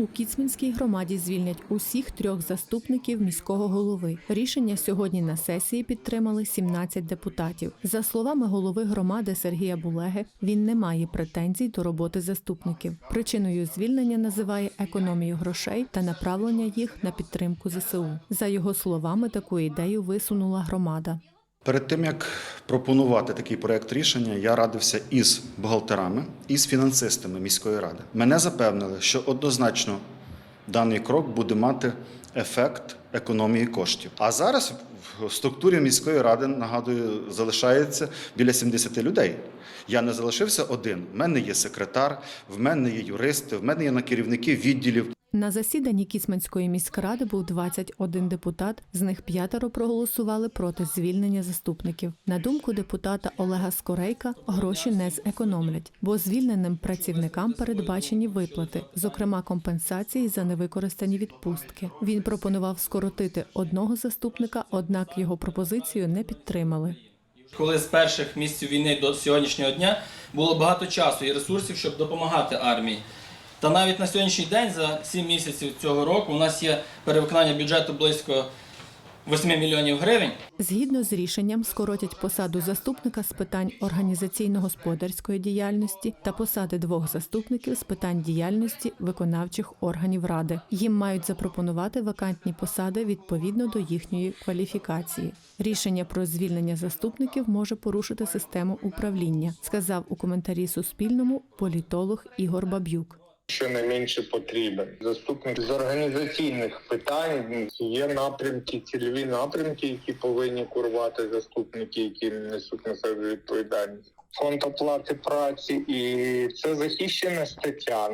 У Кіцмінській громаді звільнять усіх трьох заступників міського голови. Рішення сьогодні на сесії підтримали 17 депутатів. За словами голови громади Сергія Булеги, він не має претензій до роботи заступників. Причиною звільнення називає економію грошей та направлення їх на підтримку ЗСУ. За його словами, таку ідею висунула громада. Перед тим як пропонувати такий проект рішення, я радився із бухгалтерами і з фінансистами міської ради. Мене запевнили, що однозначно даний крок буде мати ефект економії коштів. А зараз в структурі міської ради нагадую залишається біля 70 людей. Я не залишився один. В мене є секретар, в мене є юристи, в мене є на керівники відділів. На засіданні Кіцманської міськради був 21 депутат, з них п'ятеро проголосували проти звільнення заступників. На думку депутата Олега Скорейка, гроші не зекономлять, бо звільненим працівникам передбачені виплати, зокрема компенсації за невикористані відпустки. Він пропонував скоротити одного заступника, однак його пропозицію не підтримали. Коли з перших місяців війни до сьогоднішнього дня було багато часу і ресурсів, щоб допомагати армії. Та навіть на сьогоднішній день, за 7 місяців цього року, у нас є перевиконання бюджету близько 8 мільйонів гривень. Згідно з рішенням, скоротять посаду заступника з питань організаційно-господарської діяльності та посади двох заступників з питань діяльності виконавчих органів ради. Їм мають запропонувати вакантні посади відповідно до їхньої кваліфікації. Рішення про звільнення заступників може порушити систему управління, сказав у коментарі Суспільному політолог Ігор Баб'юк. Що найменше потрібен. Заступник з організаційних питань є напрямки, цільові напрямки, які повинні курувати заступники, які несуть на себе відповідальність. Фонд оплати праці, і це захищена стаття.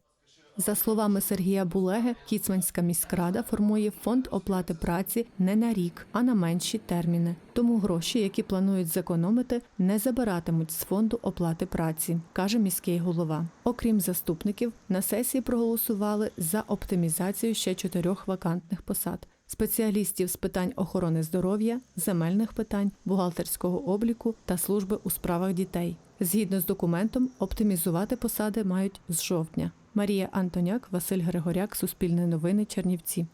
За словами Сергія Булеги, Кіцманська міськрада формує фонд оплати праці не на рік, а на менші терміни. Тому гроші, які планують зекономити, не забиратимуть з фонду оплати праці, каже міський голова. Окрім заступників, на сесії проголосували за оптимізацію ще чотирьох вакантних посад. Спеціалістів з питань охорони здоров'я, земельних питань, бухгалтерського обліку та служби у справах дітей. Згідно з документом, оптимізувати посади мають з жовтня. Марія Антоняк, Василь Григоряк, Суспільне новини, Чернівці.